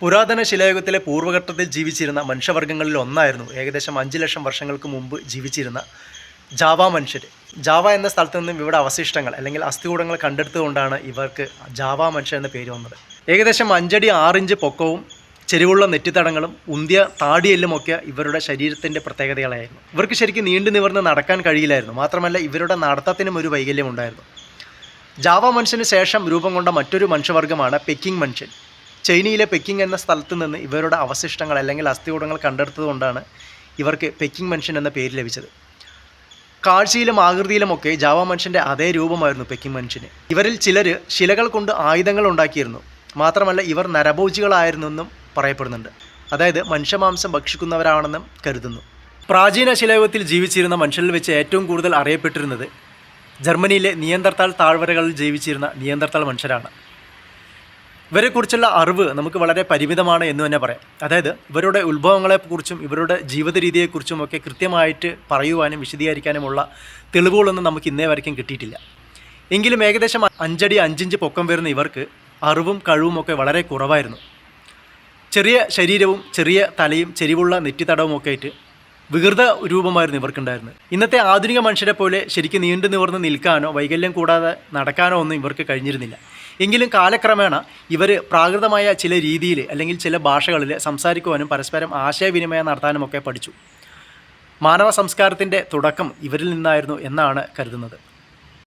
പുരാതന ശിലായുഗത്തിലെ പൂർവഘട്ടത്തിൽ ജീവിച്ചിരുന്ന മനുഷ്യവർഗങ്ങളിൽ ഒന്നായിരുന്നു ഏകദേശം അഞ്ച് ലക്ഷം വർഷങ്ങൾക്ക് മുമ്പ് ജീവിച്ചിരുന്ന ജാവ മനുഷ്യർ ജാവ എന്ന സ്ഥലത്ത് നിന്നും ഇവിടെ അവശിഷ്ടങ്ങൾ അല്ലെങ്കിൽ അസ്ഥികൂടങ്ങൾ കണ്ടെടുത്തുകൊണ്ടാണ് ഇവർക്ക് ജാവ മനുഷ്യർ എന്ന പേര് വന്നത്. ഏകദേശം അഞ്ചടി ആറിഞ്ച് പൊക്കവും ചെരിവുള്ള നെറ്റിത്തടങ്ങളും ഉന്തിയ താടിയെല്ലുമൊക്കെ ഇവരുടെ ശരീരത്തിന്റെ പ്രത്യേകതകളായിരുന്നു. ഇവർക്ക് ശരിക്കും നീണ്ടു നിവർന്ന് നടക്കാൻ കഴിയില്ലായിരുന്നു. മാത്രമല്ല ഇവരുടെ നടത്തത്തിനും ഒരു വൈകല്യമുണ്ടായിരുന്നു. ജാവ മനുഷ്യന് ശേഷം രൂപം കൊണ്ട മറ്റൊരു മനുഷ്യവർഗമാണ് പെക്കിംഗ് മനുഷ്യൻ. ചൈനയിലെ പെക്കിംഗ് എന്ന സ്ഥലത്ത് നിന്ന് ഇവരുടെ അവശിഷ്ടങ്ങൾ അല്ലെങ്കിൽ അസ്ഥികൂടങ്ങൾ കണ്ടെടുത്തതുകൊണ്ടാണ് ഇവർക്ക് പെക്കിംഗ് മനുഷ്യൻ എന്ന പേര് ലഭിച്ചത്. കാഴ്ചയിലും ആകൃതിയിലുമൊക്കെ ജാവ മനുഷ്യന്റെ അതേ രൂപമായിരുന്നു പെക്കിംഗ് മനുഷ്യന്. ഇവരിൽ ചിലർ ശിലകൾ കൊണ്ട് ആയുധങ്ങൾ ഉണ്ടാക്കിയിരുന്നു. മാത്രമല്ല ഇവർ നരഭോജികളായിരുന്നെന്നും പറയപ്പെടുന്നുണ്ട്. അതായത് മനുഷ്യമാംസം ഭക്ഷിക്കുന്നവരാണെന്നും കരുതുന്നു. പ്രാചീന ശിലയുഗത്തിൽ ജീവിച്ചിരുന്ന മനുഷ്യരിൽ വെച്ച് ഏറ്റവും കൂടുതൽ അറിയപ്പെട്ടിരുന്നത് ജർമ്മനിയിലെ നിയന്ത്രത്താൽ താഴ്വരകളിൽ ജീവിച്ചിരുന്ന നിയന്ത്രത്താൽ മനുഷ്യരാണ്. ഇവരെക്കുറിച്ചുള്ള അറിവ് നമുക്ക് വളരെ പരിമിതമാണ് എന്ന് തന്നെ പറയാം. അതായത് ഇവരുടെ ഉത്ഭവങ്ങളെക്കുറിച്ചും ഇവരുടെ ജീവിത രീതിയെക്കുറിച്ചും ഒക്കെ കൃത്യമായിട്ട് പറയുവാനും വിശദീകരിക്കാനുമുള്ള തെളിവുകളൊന്നും നമുക്ക് ഇന്നേ വരയ്ക്കും കിട്ടിയിട്ടില്ല. എങ്കിലും ഏകദേശം അഞ്ചടി അഞ്ചിഞ്ച് പൊക്കം വരുന്ന ഇവർക്ക് അറിവും കഴിവും ഒക്കെ വളരെ കുറവായിരുന്നു. ചെറിയ ശരീരവും ചെറിയ തലയും ചെരിവുള്ള നെറ്റിത്തടവും ഒക്കെ ആയിട്ട് വികൃത രൂപമായിരുന്നു ഇവർക്കുണ്ടായിരുന്നത്. ഇന്നത്തെ ആധുനിക മനുഷ്യരെ പോലെ ശരിക്കും നീണ്ടു നിവർന്ന് നിൽക്കാനോ വൈകല്യം കൂടാതെ നടക്കാനോ ഒന്നും ഇവർക്ക് കഴിഞ്ഞിരുന്നില്ല. എങ്കിലും കാലക്രമേണ ഇവർ പ്രാകൃതമായ ചില രീതിയിൽ അല്ലെങ്കിൽ ചില ഭാഷകളിൽ സംസാരിക്കുവാനും പരസ്പരം ആശയവിനിമയം നടത്താനുമൊക്കെ പഠിച്ചു. മാനവ സംസ്കാരത്തിന്റെ തുടക്കം ഇവരിൽ നിന്നായിരുന്നു എന്നാണ് കരുതുന്നത്.